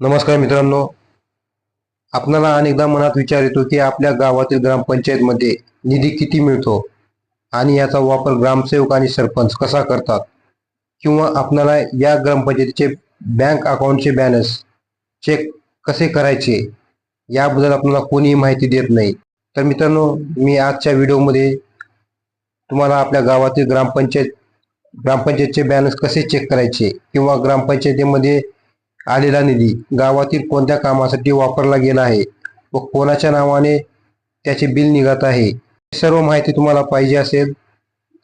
नमस्कार मित्रांनो. आपणाला अनेकदा मनात विचार येतो की आपल्या गावातील ग्रामपंचायतमध्ये निधी किती मिळतो? आणि याचा वापर ग्रामसेवक आणि सरपंच कसा करतात? किंवा आपणाला या ग्रामपंचायतीचे बँक अकाउंटचे बॅलन्स चेक कसे करायचे? याबद्दल आपल्याला कोणीही माहिती देत नाही. तर मित्रांनो मी आजच्या व्हिडिओमध्ये तुम्हाला आपल्या गावातील ग्रामपंचायत ग्रामपंचायतचे बॅलन्स कसे चेक करायचे? किंवा ग्रामपंचायतीमध्ये आलेला निधी गावातील कोणत्या कामासाठी वापरला गेला आहे व कोणाच्या नावाने त्याचे बिल निघत आहे सर्व माहिती तुम्हाला पाहिजे असेल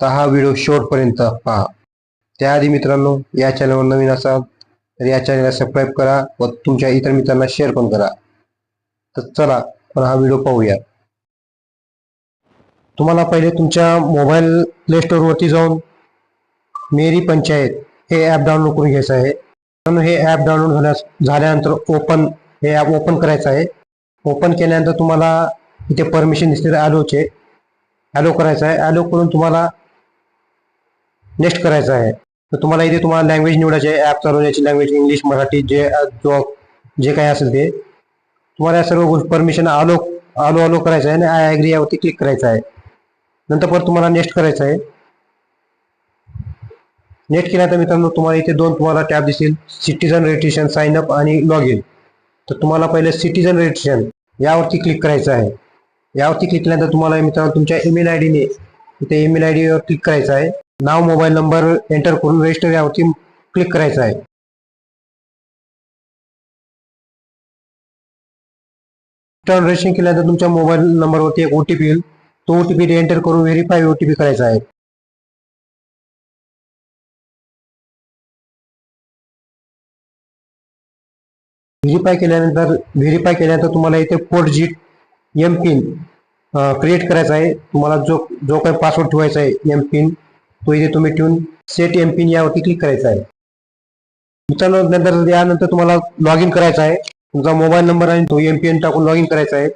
तर हा व्हिडिओ शेवटपर्यंत पहा. त्याआधी मित्रांनो या चॅनलवर नवीन असाल तर या चॅनलला सबस्क्राईब करा व तुमच्या इतर मित्रांना शेअर पण करा. तर चला पण हा व्हिडिओ पाहूया. तुम्हाला पहिले तुमच्या मोबाईल प्ले स्टोअरवरती जाऊन मेरी पंचायत हे ॲप डाउनलोड करून घ्यायचं आहे. हे ॲप डाउनलोड झाल्यास झाल्यानंतर ओपन हे ॲप ओपन करायचं आहे. ओपन केल्यानंतर तुम्हाला इथे परमिशन दिसते ॲलोचे ॲलो करायचं आहे. ॲलो करून तुम्हाला नेक्स्ट करायचं आहे. तर तुम्हाला इथे तुम्हाला लँग्वेज निवडायची आहे. ॲप चालवण्याची लँग्वेज इंग्लिश मराठी जे जो जे काही असेल ते. तुम्हाला या सर्व गोष्टी परमिशन आलो आलो आलो करायचं आहे आणि आय ॲग्री यावरती क्लिक करायचं आहे. नंतर परत तुम्हाला नेक्स्ट करायचं आहे. नेट केल्यानंतर मित्रांनो तुम्हाला इथे दोन तुम्हाला टॅब दिसेल. सिटीजन रजिस्ट्रेशन साइन अप आणि लॉग इन तर तुम्हाला पहिले सिटीजन रजिस्ट्रेशन यावरती क्लिक करायचं आहे. यावरती क्लिक केल्यानंतर तुम्हाला मित्रांनो तुमच्या ईमेल आय डीने इथे ईमेल आय डीवर क्लिक करायचं आहे. नाव मोबाईल नंबर एंटर करून रजिस्टर यावरती क्लिक करायचं आहे. रिटर्न रजिस्ट्रेशन केल्यानंतर तुमच्या मोबाईल नंबरवरती एक ओटीपी येईल. तो ओटीपी एंटर करून व्हेरीफाय ओटीपी करायचा आहे. व्हेरीफाय केल्यानंतर व्हेरीफाय केल्यानंतर तुम्हाला इथे forget M pin create करायचा आहे. तुम्हाला जो जो काही पासवर्ड ठेवायचा आहे एम पिन तो इथे तुम्ही ठेवून सेट एम पिन यावरती क्लिक करायचा आहे. मित्रांनो नंतर यानंतर तुम्हाला लॉग इन करायचा आहे. तुमचा मोबाईल नंबर आणि तो एम पिन टाकून लॉग इन करायचा आहे.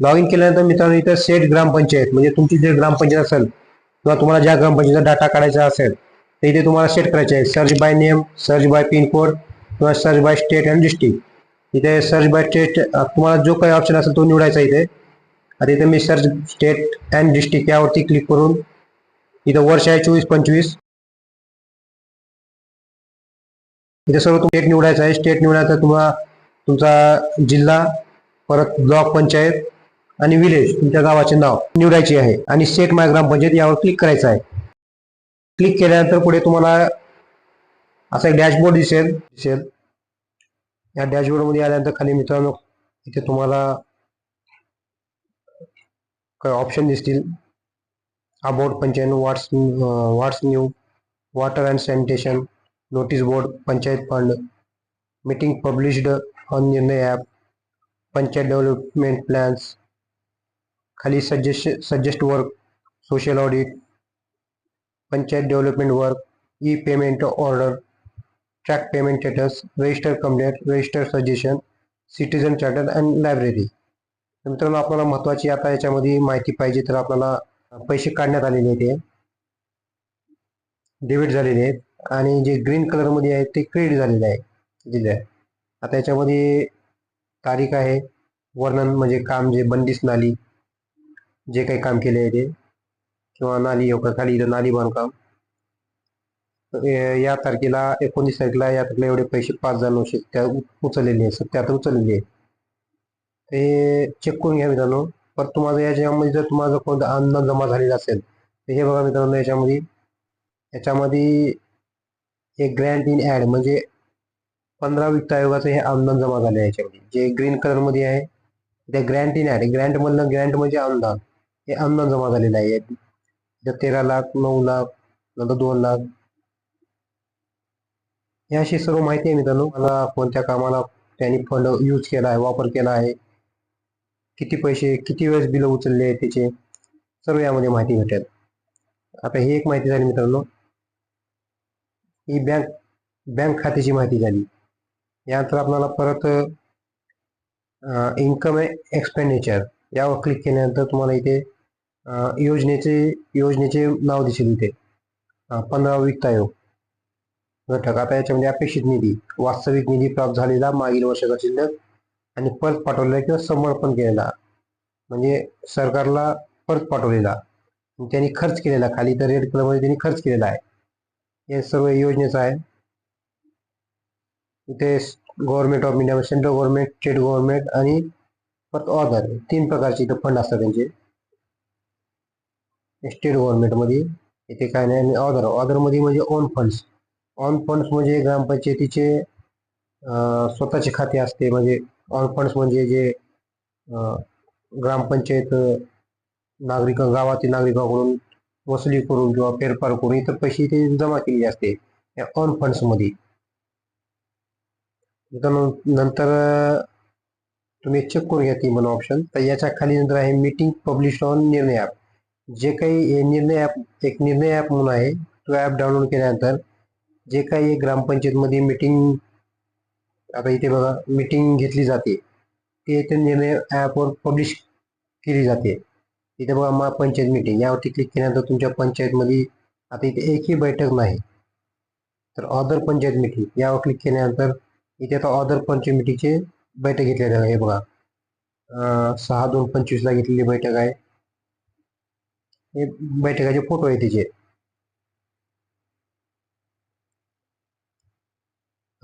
लॉग इन केल्यानंतर मित्रांनो इथे सेट ग्रामपंचायत म्हणजे तुमची जे ग्रामपंचायत असेल किंवा तुम्हाला ज्या ग्रामपंचायतीचा डाटा काढायचा असेल तर इथे तुम्हाला सेट करायचे आहे. Search by name search by PIN code किंवा search by state and district इथे सर्च बाय स्टेट तुम्हाला जो काही ऑप्शन असेल तो निवडायचा इथे. आता इथे मी सर्च स्टेट अँड डिस्ट्रिक्ट यावरती क्लिक करून इथं वर्ष आहे चोवीस पंचवीस. इथे सर्व स्टेट निवडायचं आहे. स्टेट निवडायचं तुम्हाला तुमचा जिल्हा परत ब्लॉक पंचायत आणि विलेज तुमच्या गावाचे नाव निवडायचे आहे. आणि सेट माय ग्रामपंचायत यावर क्लिक करायचं आहे. क्लिक केल्यानंतर पुढे तुम्हाला असा एक डॅशबोर्ड दिसेल. दिसेल. या डॅशबोर्डमध्ये आल्यानंतर खाली मित्रांनो इथे तुम्हाला काही ऑप्शन दिसतील. About panchayat what's what's new water and sanitation notice board panchayat fund meeting published on निर्णय ॲप पंचायत डेव्हलपमेंट प्लॅन्स खाली suggest suggest work social audit panchayat development work e payment order track payment status, register complaint, register suggestion citizen charter and library मित्रांनो आपल्याला महत्वाची आता याच्यामध्ये माहिती पाहिजे तर आपल्याला पैसे काढण्यात आलेले आहेत ते डेबिट झालेले आहेत आणि जे ग्रीन कलरमध्ये आहे ते क्रेडिट झालेले आहे. दिले. आहे आता याच्यामध्ये तारीख आहे. वर्णन म्हणजे काम जे बंदिस्त नाली जे काही काम केले आहे ते. किंवा नाली हो का खाली इथं नाली बांधकाम या तारखेला एकोणीस तारखेला या तारखेला एवढे पैसे पाच हजार नऊशे त्या उचललेले आहे सत्याहत्तर उचललेले आहे ते चेक करून घ्या मित्रांनो. पर तुम्हाला याच्यामध्ये जर तुम्हाला कोणतं कोणता अनुदान जमा झालेला असेल तर हे बघा मित्रांनो याच्यामध्ये. याच्यामध्ये एक ग्रँड इन ॲड म्हणजे पंधरा वित्त आयोगाचं हे अनुदान जमा झालं आहे याच्यामध्ये. जे ग्रीन कलरमध्ये आहे ते ग्रँट इन ॲड ग्रँट मधलं ग्रँट म्हणजे अनुदान हे अनुदान जमा झालेलं आहे. तेरा लाख नऊ लाख नंतर दोन लाख ही अशी सर्व माहिती आहे मित्रांनो. मला कोणत्या कामाला त्यांनी फंड यूज केला आहे वापर केला आहे किती पैसे किती वेळेस बिल उचलले आहे त्याचे सर्व यामध्ये माहिती भेटेल. आता ही एक माहिती झाली मित्रांनो. ही बँक बँक खात्याची माहिती झाली. यानंतर आपल्याला परत इन्कम एक्सपेंडिचर यावर क्लिक केल्यानंतर तुम्हाला इथे योजनेचे योजनेचे नाव दिसेल इथे. पंधरा वित्त आयोग. घटक आता याच्यामध्ये अपेक्षित निधी वास्तविक निधी प्राप्त झालेला मागील वर्षाचा शिल्लक आणि परत पाठवलेला किंवा समर्पण केलेला. म्हणजे सरकारला परत पाठवलेला. त्यांनी खर्च केलेला खाली तर रेड कलरमध्ये त्यांनी खर्च केलेला आहे. हे सर्व योजनेचं आहे. इथे government of India central government state government आणि परत ऑदर तीन प्रकारचे इथं फंड असतात त्यांचे. स्टेट गव्हर्नमेंटमध्ये इथे काय नाही आणि ऑदर. ऑदरमध्ये म्हणजे ओन फंड्स ऑन फंड्स म्हणजे ग्रामपंचायतीचे स्वतःचे खाते असते. म्हणजे ऑन फंड्स म्हणजे जे ग्रामपंचायत नागरिक गावातील नागरिकांकडून वसुली करून किंवा फेरफार करून इतर पैसे ते जमा केलेले असते या ऑन फंड्समध्ये नंतर तुम्ही चेक करून घ्या ती म्हणून ऑप्शन तर याच्या खाली नंतर आहे मीटिंग पब्लिश ऑन निर्णय ॲप जे काही हे निर्णय ॲप एक निर्णय ॲप म्हणून आहे तो ॲप डाउनलोड केल्यानंतर जे काही ग्रामपंचायतमध्ये मीटिंग आता इथे बघा मीटिंग घेतली जाते. ते इथे निर्णय ॲपवर पब्लिश केली जाते. इथे बघा मा पंचायत मीटिंग यावरती क्लिक केल्यानंतर तुमच्या पंचायतमध्ये आता इथे एकही बैठक नाही. तर ऑदर पंचायत मीटिंग यावर क्लिक केल्यानंतर इथे आता ऑदर पंचायत मीटिंगचे बैठक घेतलेले हे बघा. सहा दोन पंचवीसला घेतलेली बैठक आहे. हे बैठकाचे फोटो आहे तिचे.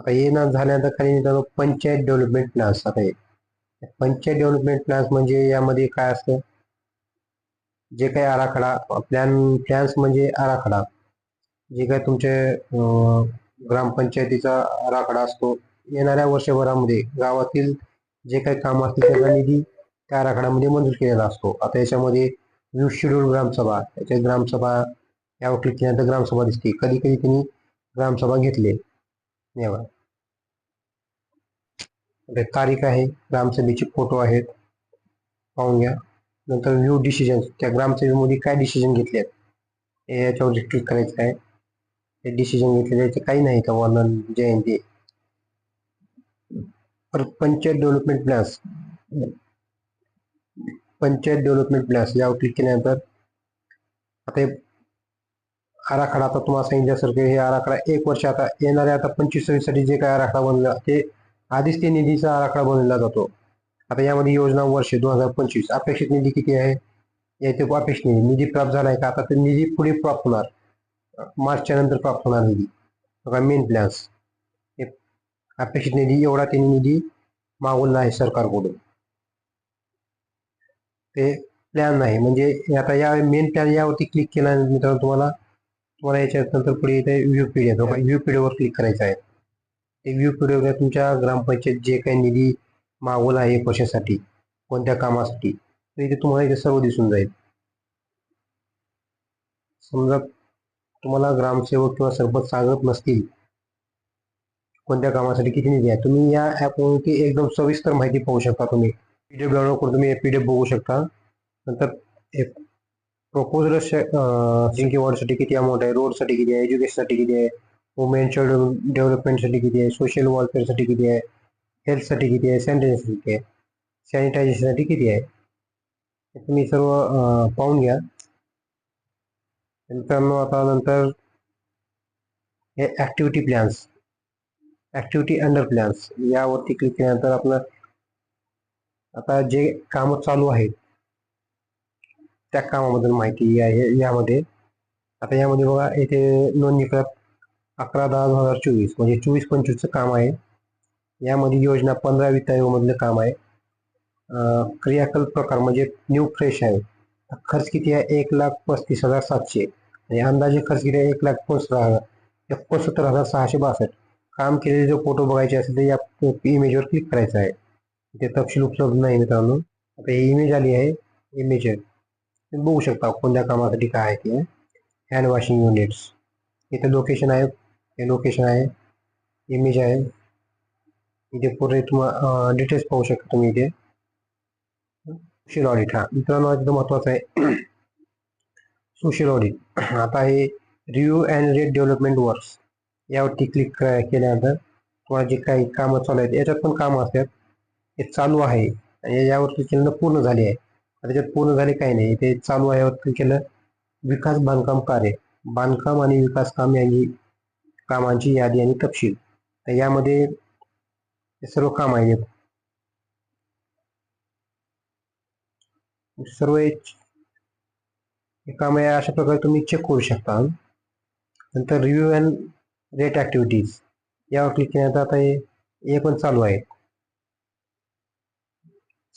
आता हे ना झाल्यानंतर खाली मित्रांनो पंचायत डेव्हलपमेंट प्लॅन्स आता हे पंचायत डेव्हलपमेंट प्लॅन्स म्हणजे यामध्ये काय असतं? जे काही आराखडा प्लॅन प्लॅन्स म्हणजे आराखडा. जे काही तुमचे ग्रामपंचायतीचा आराखडा असतो येणाऱ्या वर्षभरामध्ये गावातील जे काही काम असतील त्याचा निधी त्या आराखड्यामध्ये मंजूर केलेला असतो. आता याच्यामध्ये व्यू शेड्यूल ग्रामसभा याच्या ग्रामसभा यावर क्लिक केल्यानंतर ग्रामसभा दिसते. कधी कधी त्यांनी ग्रामसभा घेतले. नेवा. तारीख आहे ग्रामसभेचे फोटो आहेत. पाहून घ्या. नंतर व्ह्यू डिसिजन त्या ग्रामसभेमध्ये काय डिसिजन घेतले आहेत हे याच्यावर क्लिक करायचं आहे ते डिसिजन घेतलेले याचे काही नाही का? वर्णन जयंती. परत panchayat development plans panchayat development plans यावर क्लिक केल्यानंतर आता आराखडा आता तुम्हाला सांगितल्यासारखं हे आराखडा एक वर्ष आता येणाऱ्या आता पंचवीस सव्वीससाठी जे काय आराखडा बनला ते आधीच ते निधीचा आराखडा बनवला जातो. आता यामध्ये योजना वर्ष दोन हजार पंचवीस अपेक्षित निधी किती आहे? याचे अपेक्षित निधी निधी प्राप्त झाला आहे का? आता ते निधी पुढे प्राप्त होणार. मार्चच्या नंतर प्राप्त होणार निधी. बघा मेन प्लॅन्स अपेक्षित निधी एवढा त्यांनी निधी मागवला आहे सरकारकडून. ते प्लॅन नाही. म्हणजे आता या मेन प्लॅन यावरती क्लिक केल्यानंतर मित्रांनो तुम्हाला. तुम्हाला याच्या नंतर पुढे इथे व्ह्यू पीडी येतो व्ह्यू क्लिक करायचं आहे. ते व्ह्यू पीडीवर तुमच्या ग्रामपंचायत जे काही निधी मागवला आहे कशासाठी कोणत्या कामासाठी तर इथे तुम्हाला इथे सर्व दिसून जाईल. समजा तुम्हाला ग्रामसेवक किंवा सरपंच सांगत नसतील कोणत्या कामासाठी किती निधी आहे तुम्ही या ॲपवरती एकदम सविस्तर माहिती पाहू शकता तुम्ही. पीडीएफ डाउनलोड करून तुम्ही पी डी एफ बघू शकता. नंतर प्रपोजल जिंकी वॉर्डसाठी किती अमाऊंट आहे? रोडसाठी किती आहे? एज्युकेशनसाठी किती आहे? वुमेन चाइल्ड डेव्हलपमेंटसाठी किती आहे? सोशल वेलफेअरसाठी किती आहे? हेल्थसाठी किती आहे? सॅनिटायझेशनसाठी किती आहे? सॅनिटायझेशनसाठी किती आहे? तुम्ही सर्व पाहून घ्या. मित्रांनो आता नंतर हे activity plans activity under plans यावरती क्लिक केल्यानंतर आपलं आता जे कामं चालू आहेत त्या कामाबद्दल माहिती आहे यामध्ये. आता यामध्ये बघा येथे नोंदणी अकरा दहा दोन हजार चोवीस म्हणजे चोवीस पंचवीसचं काम आहे. यामध्ये योजना पंधरा वित्त आयोगामधलं काम आहे. क्रियाकल क्रियाकल्प प्रकार म्हणजे न्यू फ्रेश आहे. खर्च किती आहे? एक लाख पस्तीस हजार सातशे. आणि अंदाजे खर्च किती आहे? एक लाख पंचसत्तर हजार. एकोणसत्तर हजार सहाशे बासष्ट. काम केलेले जो फोटो बघायचे असेल तर या इमेजवर क्लिक करायचं आहे. ते तपशील उपलब्ध नाही मित्रांनो. आता ही इमेज आली आहे. इमेज आहे बघू शकता कोणत्या कामासाठी काय आहे ते. हँड वॉशिंग युनिट्स इथे लोकेशन आहे. हे लोकेशन आहे. इमेज आहे. इथे पुढे तुम्हाला डिटेल्स पाहू शकता तुम्ही इथे. सोशल ऑडिट हा मित्रांनो इथं महत्वाचं आहे. सोशल ऑडिट आता हे review and rate development works यावरती क्लिक केल्यानंतर तुम्हाला जे काही कामं चालू आहेत याच्यात पण कामं असतात. हे चालू आहे. आणि यावरती चिन्ह पूर्ण झाले आहे. त्याच्यात पूर्ण झाले काही नाही. ते चालू आहे यावर केलं विकास बांधकाम कार्य. बांधकाम आणि विकास काम यांनी कामांची यादी आणि तपशील. तर यामध्ये सर्व काम आहेत. सर्व काम आहे अशा प्रकारे तुम्ही चेक करू शकता. नंतर रिव्ह्यू अँड रेट ऍक्टिव्हिटीज यावर क्लिक केल्यानंतर आता हे हे पण चालू आहे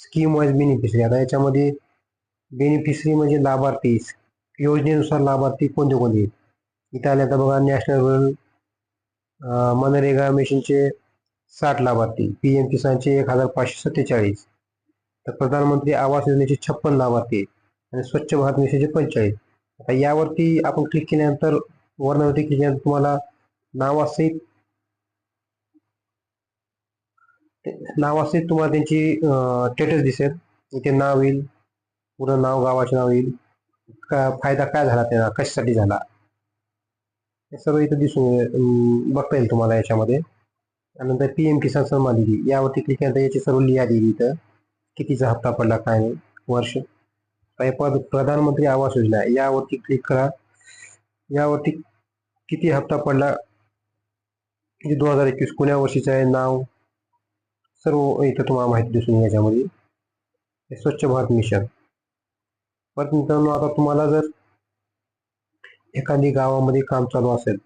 स्कीम वाईज बेनिफिशरी आता याच्यामध्ये बेनिफिशरी म्हणजे लाभार्थी. योजनेनुसार लाभार्थी कोणते कोणते इथं आले आता बघा नॅशनल रुरल मनरेगा मिशनचे साठ लाभार्थी. पी एम किसानचे एक हजार पाचशे सत्तेचाळीस. तर प्रधानमंत्री आवास योजनेचे छप्पन लाभार्थी आणि स्वच्छ भारत मिशनचे पंचेचाळीस आता यावरती आपण क्लिक केल्यानंतर वर्णावरती क्लिक केल्यानंतर तुम्हाला नावासहित नावासहित तुम्हाला त्यांची स्टेटस दिसेल. इथे नाव येईल पूर्ण नाव गावाचे नाव येईल. का फायदा काय झाला त्याला कशासाठी झाला? हे सर्व इथं दिसून येईल, बघता येईल तुम्हाला याच्यामध्ये. त्यानंतर पी एम किसान सन्मान निधी यावरती क्लिक केल्यानंतर याची सर्व लिहा दिली इथं. कितीचा हप्ता पडला काय नाही वर्ष. प्रधानमंत्री आवास योजना यावरती क्लिक करा. यावरती किती हप्ता पडला? किती दोन हजार एकवीस कोण्या वर्षीचं आहे? नाव. सर्व इथं तुम्हाला माहिती दिसून याच्यामध्ये. स्वच्छ भारत मिशन. परत मित्रांनो आता तुम्हाला जर एखादी गावामध्ये काम चालू असेल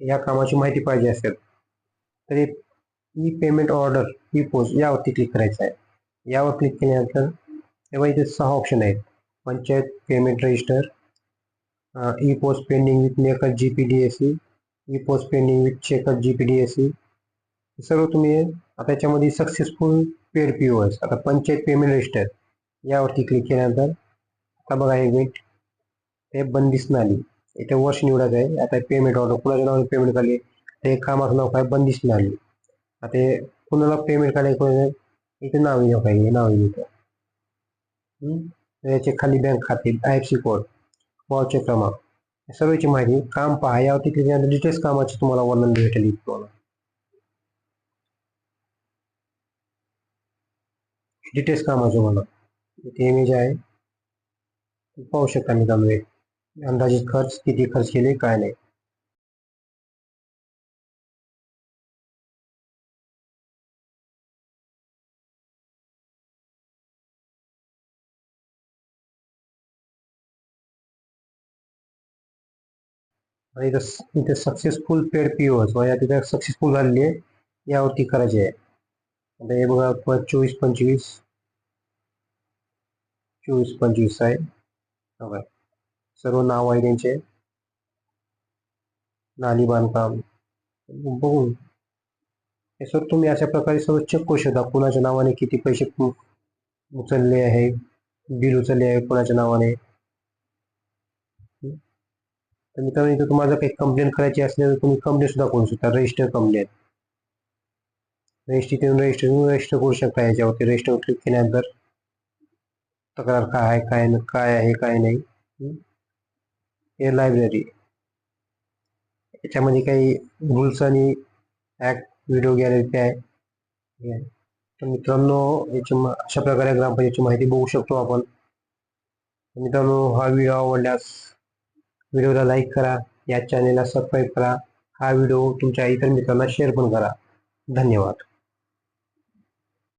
या कामाची माहिती पाहिजे असेल तर e payment order e post यावरती क्लिक करायचं आहे. यावर क्लिक केल्यानंतर तेव्हा इथे सहा ऑप्शन आहेत. Panchayat payment register e post pending with maker G P D S C e post pending with checker G P D S C सर्व तुम्ही आता याच्यामध्ये successful paid P O S आता पंचायत पेमेंट रजिस्टर यावरती click केल्यानंतर आता बघा हे वेट ते बंदिस्त नाली इथे वर्ष निवडायचं आहे. आता पेमेंट ऑर्डर कुणाच्या नावाने पेमेंट काढली ते कामाचं नाव काय बंदिस्त नाली आता हे कुणाला पेमेंट काढायचं कोणाचं इथे नाव येऊ काय नाव येईल इथं याचे खाली बँक खाते आय एफ सी कोड वावचे क्रमांक सर्वची माहिती काम पहा. यावरती क्लिक केल्यानंतर डिटेल्स कामाचे तुम्हाला वर्णन भेटेल इथं तुम्हाला डिटेल्स कामाचे मला. इथे इमेज आहे. पाहू शकता मित्रांनो हे. अंदाजित खर्च, किती खर्च केले, काय नाही. आणि इथं, इथे सक्सेसफुल पेड पी सक्सेसफुल झालेली आहे. यावरती आता हे बघा चोवीस पंचवीस चोवीस पंचवीस आहे बघा सर्व नाव आहे त्यांचे नाली बांधकाम बघून हे सर तुम्ही अशा प्रकारे सर्व चेक करू शकता कुणाच्या नावाने किती पैसे उचलले आहे बिल उचलले आहे कुणाच्या नावाने तर मित्रांनो इथं तुम्हाला जर काही कंप्लेंट करायची असल्यास तुम्ही कंप्लेंट सुद्धा करू शकता register complaint register register register करू शकता याच्यावरती रजिस्टर क्लिक केल्यानंतर तक्रार काय आहे काय काय आहे काय नाही. हे लायब्ररी याच्यामध्ये काही रुल्स आणि ऍक्ट व्हिडिओ गॅलरी आहे. तर मित्रांनो याची अशा प्रकारे ग्रामपंचायतची माहिती बघू शकतो आपण. मित्रांनो हा व्हिडिओ आवडल्यास व्हिडिओला लाईक करा. या चॅनेलला सबस्क्राईब करा. हा व्हिडिओ तुमच्या इतर मित्रांना शेअर पण करा. धन्यवाद.